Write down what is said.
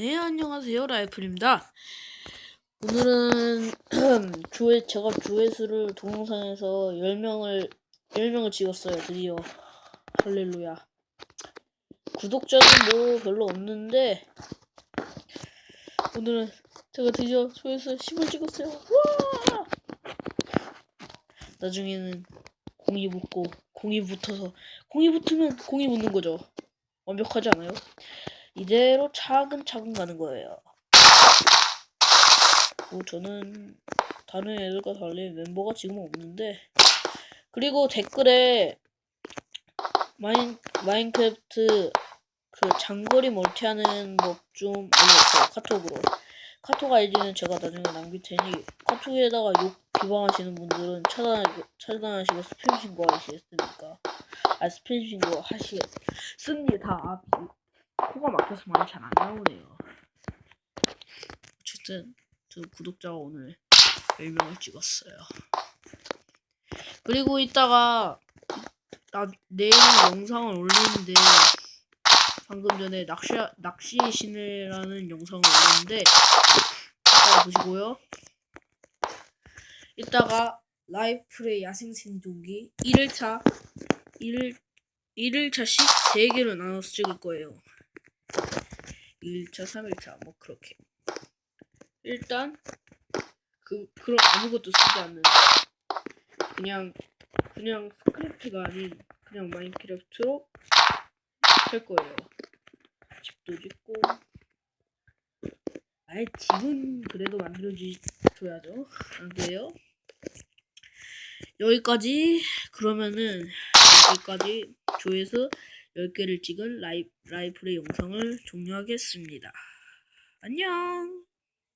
네, 안녕하세요. 라이플입니다. 오늘은 조회, 제가 조회수를 동영상에서 10명을, 10명을 찍었어요. 드디어. 할렐루야. 구독자는 뭐 별로 없는데, 오늘은 제가 드디어 조회수 10을 찍었어요. 와! 나중에는 공이 붙고, 공이 붙어서, 공이 붙으면 공이 붙는 거죠. 완벽하지 않아요? 이대로 차근차근 가는 거예요. 뭐 저는 다른 애들과 달리 멤버가 지금 없는데 그리고 댓글에 마인 마인크래프트 그 장거리 멀티하는 법 좀 올렸어요 카톡으로 카톡 아이디는 제가 나중에 남길 테니 카톡에다가 욕 비방하시는 분들은 차단 차단하시고 스팸 신고하시겠습니까? 아 스팸 신고 하시겠습니다. 아, 코가 막혀서 말이 잘 안 나오네요. 어쨌든 저 구독자가 오늘 10명을 찍었어요. 그리고 이따가 나 내일 영상을 올리는데 방금 전에 낚시 낚시의 신이라는 영상을 올렸는데 이따가 보시고요. 이따가 라이프의 야생 생존기 1일차 1일 1일차씩 3개로 나눠서 찍을 거예요. 1차, 3일차 뭐 그렇게 일단 그 그런 아무것도 쓰지 않는 그냥 그냥 스크립트가 아닌 그냥 마인크래프트로 할 거예요. 집도 짓고 아예 집은 그래도 만들어줘야죠. 안 그래요? 여기까지 그러면은 여기까지 조회수 10개를 찍은 라이, 라이플의 영상을 종료하겠습니다. 안녕!